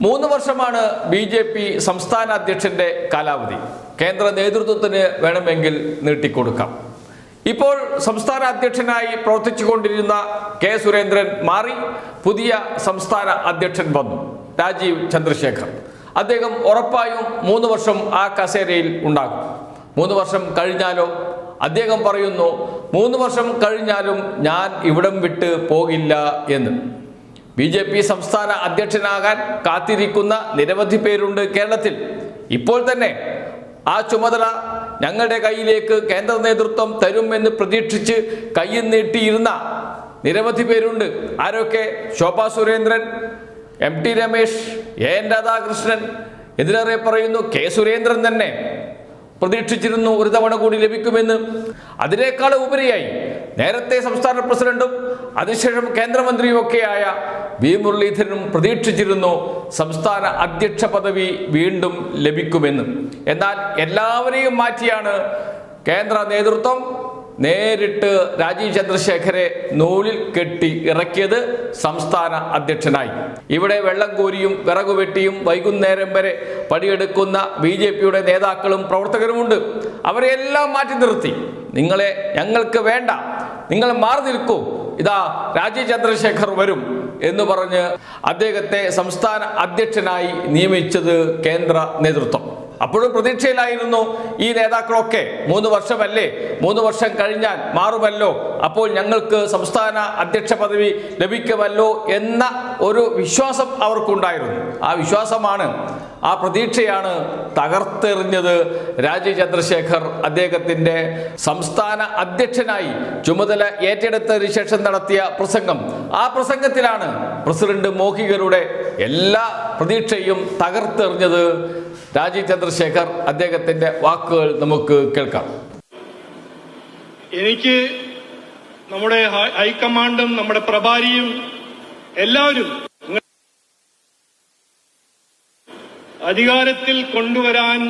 മൂന്ന് വർഷമാണ് B J P സംസ്ഥാന അധ്യക്ഷന്റെ കാലാവധി. കേന്ദ്ര നേതൃത്വത്തിന് വേണമെങ്കിൽ നീട്ടിക്കൊടുക്കാം. ഇപ്പോൾ സംസ്ഥാന അധ്യക്ഷനായി പ്രവർത്തിച്ചുകൊണ്ടിരുന്ന കെ സുരേന്ദ്രൻ മാറി പുതിയ സംസ്ഥാന അധ്യക്ഷൻ വന്നു രാജീവ് ചന്ദ്രശേഖർ. അദ്ദേഹം ഉറപ്പായും മൂന്ന് വർഷം ആ കസേരയിൽ ഉണ്ടാകും. മൂന്ന് വർഷം കഴിഞ്ഞാലോ? അദ്ദേഹം പറയുന്നു മൂന്ന് വർഷം കഴിഞ്ഞാലും ഞാൻ ഇവിടം വിട്ട് പോകില്ല എന്ന്. ബി ജെ പി സംസ്ഥാന അധ്യക്ഷനാകാൻ കാത്തിരിക്കുന്ന നിരവധി പേരുണ്ട് കേരളത്തിൽ. ഇപ്പോൾ തന്നെ ആ ചുമതല ഞങ്ങളുടെ കയ്യിലേക്ക് കേന്ദ്ര നേതൃത്വം തരുമെന്ന് പ്രതീക്ഷിച്ച് കയ്യിൽ നീട്ടിയിരുന്ന നിരവധി പേരുണ്ട്. ആരൊക്കെ? Shobha Surendran M T Ramesh A N Radhakrishnan ഇതിലേറെ പറയുന്നു കെ സുരേന്ദ്രൻ തന്നെ പ്രതീക്ഷിച്ചിരുന്നു ഒരു തവണ കൂടി ലഭിക്കുമെന്ന്. അതിനേക്കാൾ ഉപരിയായി നേരത്തെ സംസ്ഥാന പ്രസിഡന്റും അതിനുശേഷം കേന്ദ്രമന്ത്രിയും ഒക്കെയായ വി മുരളീധരനും പ്രതീക്ഷിച്ചിരുന്നു സംസ്ഥാന അധ്യക്ഷ പദവി വീണ്ടും ലഭിക്കുമെന്ന്. എന്നാൽ എല്ലാവരെയും മാറ്റിയാണ് കേന്ദ്ര നേതൃത്വം നേരിട്ട് രാജീവ് ചന്ദ്രശേഖരെ നൂലിൽ കെട്ടി ഇറക്കിയത് സംസ്ഥാന അധ്യക്ഷനായി. ഇവിടെ വെള്ളം കോരിയും വിറകു വെട്ടിയും വൈകുന്നേരം വരെ പണിയെടുക്കുന്ന ബി ജെ പിയുടെ നേതാക്കളും പ്രവർത്തകരുമുണ്ട്. അവരെല്ലാം മാറ്റി നിർത്തി. നിങ്ങളെ ഞങ്ങൾക്ക് വേണ്ട. നിങ്ങൾ മാറി നിൽക്കൂ. ഇതാ രാജീവ് ചന്ദ്രശേഖർ വരും. എന്ന് പറഞ്ഞ് അദ്ദേഹത്തെ സംസ്ഥാന അധ്യക്ഷനായി നിയമിച്ചത് കേന്ദ്ര നേതൃത്വം. അപ്പോഴും പ്രതീക്ഷയിലായിരുന്നു ഈ നേതാക്കളൊക്കെ. മൂന്ന് വർഷമല്ലേ? മൂന്ന് വർഷം കഴിഞ്ഞാൽ മാറുമല്ലോ? അപ്പോൾ ഞങ്ങൾക്ക് സംസ്ഥാന അധ്യക്ഷ പദവി ലഭിക്കുമല്ലോ എന്ന ഒരു വിശ്വാസം അവർക്കുണ്ടായിരുന്നു. ആ വിശ്വാസമാണ് ആ പ്രതീക്ഷയാണ് തകർത്തെറിഞ്ഞത് രാജീവ് ചന്ദ്രശേഖർ അദ്ദേഹത്തിന്റെ സംസ്ഥാന അധ്യക്ഷനായി ചുമതല ഏറ്റെടുത്തതിന് ശേഷം നടത്തിയ പ്രസംഗം. ആ പ്രസംഗത്തിലാണ് പ്രസിഡന്റ് മോഹികരുടെ എല്ലാ പ്രതീക്ഷയും തകർത്തെറിഞ്ഞത് രാജീവ് ചന്ദ്രശേഖർ അദ്ദേഹത്തിന്റെ വാക്കുകൾ നമുക്ക് കേൾക്കാം. എനിക്ക് നമ്മുടെ ഹൈക്കമാൻഡും നമ്മുടെ പ്രഭാരിയും എല്ലാവരും അധികാരത്തിൽ കൊണ്ടുവരാൻ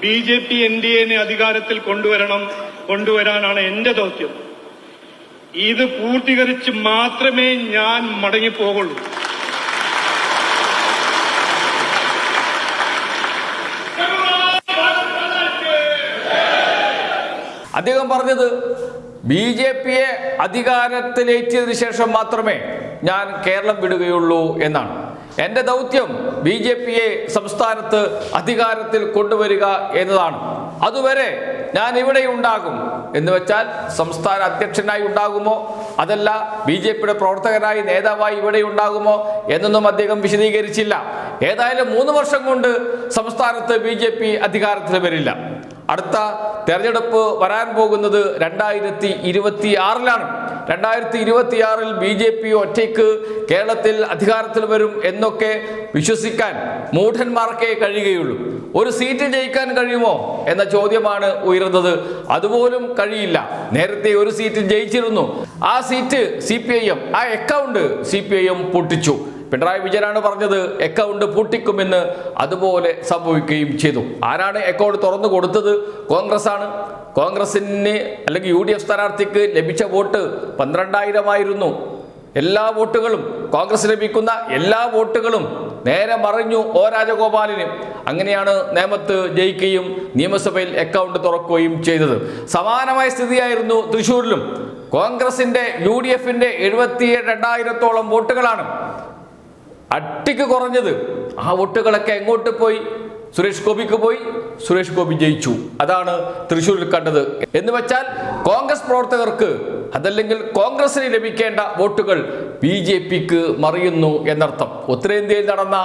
B J P N D എനെ അധികാരത്തിൽ കൊണ്ടുവരണം കൊണ്ടുവരാനാണ് എന്റെ ദൗത്യം. ഇത് പൂർത്തീകരിച്ച് മാത്രമേ ഞാൻ മടങ്ങിപ്പോകുള്ളൂ. അദ്ദേഹം പറഞ്ഞത് ബി ജെ പിയെ അധികാരത്തിലേറ്റിയതിനു ശേഷം മാത്രമേ ഞാൻ കേരളം വിടുകയുള്ളൂ എന്നാണ്. എന്റെ ദൗത്യം ബി ജെ പിയെ സംസ്ഥാനത്ത് അധികാരത്തിൽ കൊണ്ടുവരിക എന്നതാണ്. അതുവരെ ഞാൻ ഇവിടെ ഉണ്ടാകും എന്ന് വെച്ചാൽ സംസ്ഥാന അധ്യക്ഷനായി ഉണ്ടാകുമോ? അതല്ല ബി ജെ പിയുടെ പ്രവർത്തകനായി നേതാവായി ഇവിടെ ഉണ്ടാകുമോ എന്നൊന്നും അദ്ദേഹം വിശദീകരിച്ചില്ല. ഏതായാലും മൂന്ന് വർഷം കൊണ്ട് സംസ്ഥാനത്ത് ബി ജെ പി അധികാരത്തിൽ വരില്ല. അടുത്ത തെരഞ്ഞെടുപ്പ് വരാൻ പോകുന്നത് രണ്ടായിരത്തി ഇരുപത്തി ആറിലാണ് രണ്ടായിരത്തി ഇരുപത്തി ആറിൽ ബി ജെ പി ഒറ്റയ്ക്ക് കേരളത്തിൽ അധികാരത്തിൽ വരും എന്നൊക്കെ വിശ്വസിക്കാൻ മൂഢന്മാർക്കേ കഴിയുകയുള്ളൂ. ഒരു സീറ്റ് ജയിക്കാൻ കഴിയുമോ എന്ന ചോദ്യമാണ് ഉയർന്നത് അതുപോലും കഴിയില്ല. നേരത്തെ ഒരു സീറ്റ് ജയിച്ചിരുന്നു. ആ സീറ്റ് സി ആ അക്കൗണ്ട് സി പി പൊട്ടിച്ചു. പിണറായി വിജയനാണ് പറഞ്ഞത് അക്കൗണ്ട് പൂട്ടിക്കുമെന്ന് അതുപോലെ സംഭവിക്കുകയും ചെയ്തു. ആരാണ് അക്കൗണ്ട് തുറന്നു കൊടുത്തത്? കോൺഗ്രസ് ആണ് കോൺഗ്രസിന് അല്ലെങ്കിൽ യു ഡി എഫ് സ്ഥാനാർത്ഥിക്ക് ലഭിച്ച വോട്ട് പന്ത്രണ്ടായിരമായിരുന്നു. എല്ലാ വോട്ടുകളും കോൺഗ്രസ് ലഭിക്കുന്ന എല്ലാ വോട്ടുകളും നേരെ മറിഞ്ഞു ഒ രാജഗോപാലിന്. അങ്ങനെയാണ് നേമത്ത് ജയിക്കുകയും നിയമസഭയിൽ അക്കൗണ്ട് തുറക്കുകയും ചെയ്തത്. സമാനമായ സ്ഥിതിയായിരുന്നു തൃശ്ശൂരിലും കോൺഗ്രസിന്റെ യു ഡി എഫിന്റെ എഴുപത്തി രണ്ടായിരത്തോളം വോട്ടുകളാണ് അട്ടിക്ക് കുറഞ്ഞത്. ആ വോട്ടുകളൊക്കെ എങ്ങോട്ട് പോയി? സുരേഷ് ഗോപിക്ക് പോയി. സുരേഷ് ഗോപി ജയിച്ചു. അതാണ് തൃശ്ശൂരിൽ കണ്ടത്. എന്ന് വെച്ചാൽ കോൺഗ്രസ് പ്രവർത്തകർക്ക് അതല്ലെങ്കിൽ കോൺഗ്രസിന് ലഭിക്കേണ്ട വോട്ടുകൾ ബി ജെ പിക്ക് മറിയുന്നു എന്നർത്ഥം. ഉത്തരേന്ത്യയിൽ നടന്ന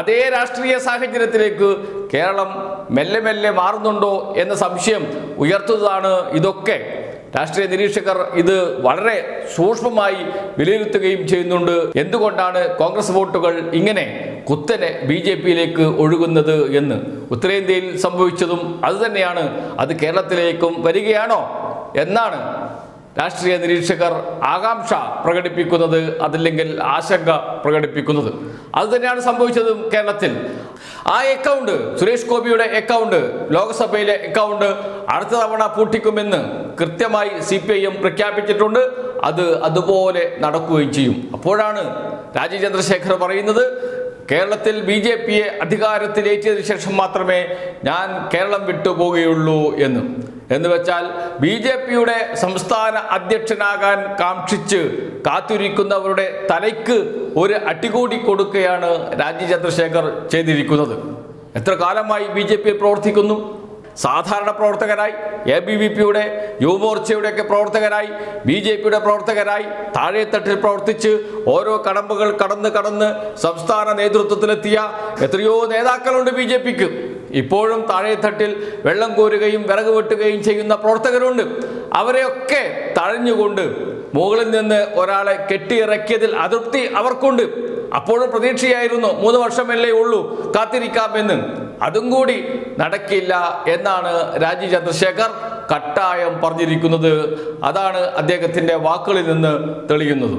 അതേ രാഷ്ട്രീയ സാഹചര്യത്തിലേക്ക് കേരളം മെല്ലെ മെല്ലെ മാറുന്നുണ്ടോ എന്ന സംശയം ഉയർത്തുന്നതാണ് ഇതൊക്കെ. രാഷ്ട്രീയ നിരീക്ഷകർ ഇത് വളരെ സൂക്ഷ്മമായി വിലയിരുത്തുകയും ചെയ്യുന്നുണ്ട്. എന്തുകൊണ്ടാണ് കോൺഗ്രസ് വോട്ടുകൾ ഇങ്ങനെ കുത്തനെ ബി ജെ പിയിലേക്ക് ഒഴുകുന്നത് എന്ന്? ഉത്തരേന്ത്യയിൽ സംഭവിച്ചതും അതുതന്നെയാണ് അത് കേരളത്തിലേക്കും വരികയാണോ? എന്നാണ് രാഷ്ട്രീയ നിരീക്ഷകർ ആകാംക്ഷ പ്രകടിപ്പിക്കുന്നത് അതില്ലെങ്കിൽ ആശങ്ക പ്രകടിപ്പിക്കുന്നത്. അതുതന്നെയാണ് സംഭവിച്ചതും കേരളത്തിൽ. ആ അക്കൗണ്ട് സുരേഷ് ഗോപിയുടെ അക്കൗണ്ട് ലോക്സഭയിലെ അക്കൗണ്ട് അടുത്ത തവണ പൂട്ടിക്കുമെന്ന് കൃത്യമായി സി പി ഐ എം പ്രഖ്യാപിച്ചിട്ടുണ്ട്. അത് അതുപോലെ നടക്കുകയും ചെയ്യും. അപ്പോഴാണ് രാജീവ് ചന്ദ്രശേഖർ പറയുന്നത് കേരളത്തിൽ ബി ജെ പിയെ അധികാരത്തിലേറ്റിയതിനു ശേഷം മാത്രമേ ഞാൻ കേരളം വിട്ടുപോകുകയുള്ളൂ എന്ന്. എന്ന് വെച്ചാൽ ബി ജെ പിയുടെ സംസ്ഥാന അധ്യക്ഷനാകാൻ കാക്ഷിച്ച് കാത്തിരിക്കുന്നവരുടെ തലയ്ക്ക് ഒരു അടികൂടി കൊടുക്കുകയാണ് രാജീവ് ചന്ദ്രശേഖർ ചെയ്തിരിക്കുന്നത്. എത്ര കാലമായി ബി ജെ പിയിൽ പ്രവർത്തിക്കുന്നു? സാധാരണ പ്രവർത്തകരായി എ ബി വി പിയുടെ യുവമോർച്ചയുടെയൊക്കെ പ്രവർത്തകരായി ബി ജെ പിയുടെ പ്രവർത്തകരായി താഴെത്തട്ടിൽ പ്രവർത്തിച്ച് ഓരോ കടമ്പകൾ കടന്ന് കടന്ന് സംസ്ഥാന നേതൃത്വത്തിലെത്തിയ എത്രയോ നേതാക്കളുണ്ട് ബി ജെ പിക്ക് ഇപ്പോഴും താഴെത്തട്ടിൽ വെള്ളം കോരുകയും വിറക് വെട്ടുകയും ചെയ്യുന്ന പ്രവർത്തകരുണ്ട്. അവരെയൊക്കെ തഴഞ്ഞുകൊണ്ട് മുകളിൽ നിന്ന് ഒരാളെ കെട്ടിയിറക്കിയതിൽ അതൃപ്തി അവർക്കുണ്ട്. അപ്പോഴും പ്രതീക്ഷയായിരുന്നു മൂന്ന് വർഷമല്ലേ ഉള്ളൂ കാത്തിരിക്കാമെന്ന്. അതും കൂടി നടക്കില്ല എന്നാണ് രാജീവ് ചന്ദ്രശേഖർ കട്ടായം പറഞ്ഞിരിക്കുന്നത്. അതാണ് അദ്ദേഹത്തിന്റെ വാക്കുകളിൽ നിന്ന് തെളിയുന്നത്.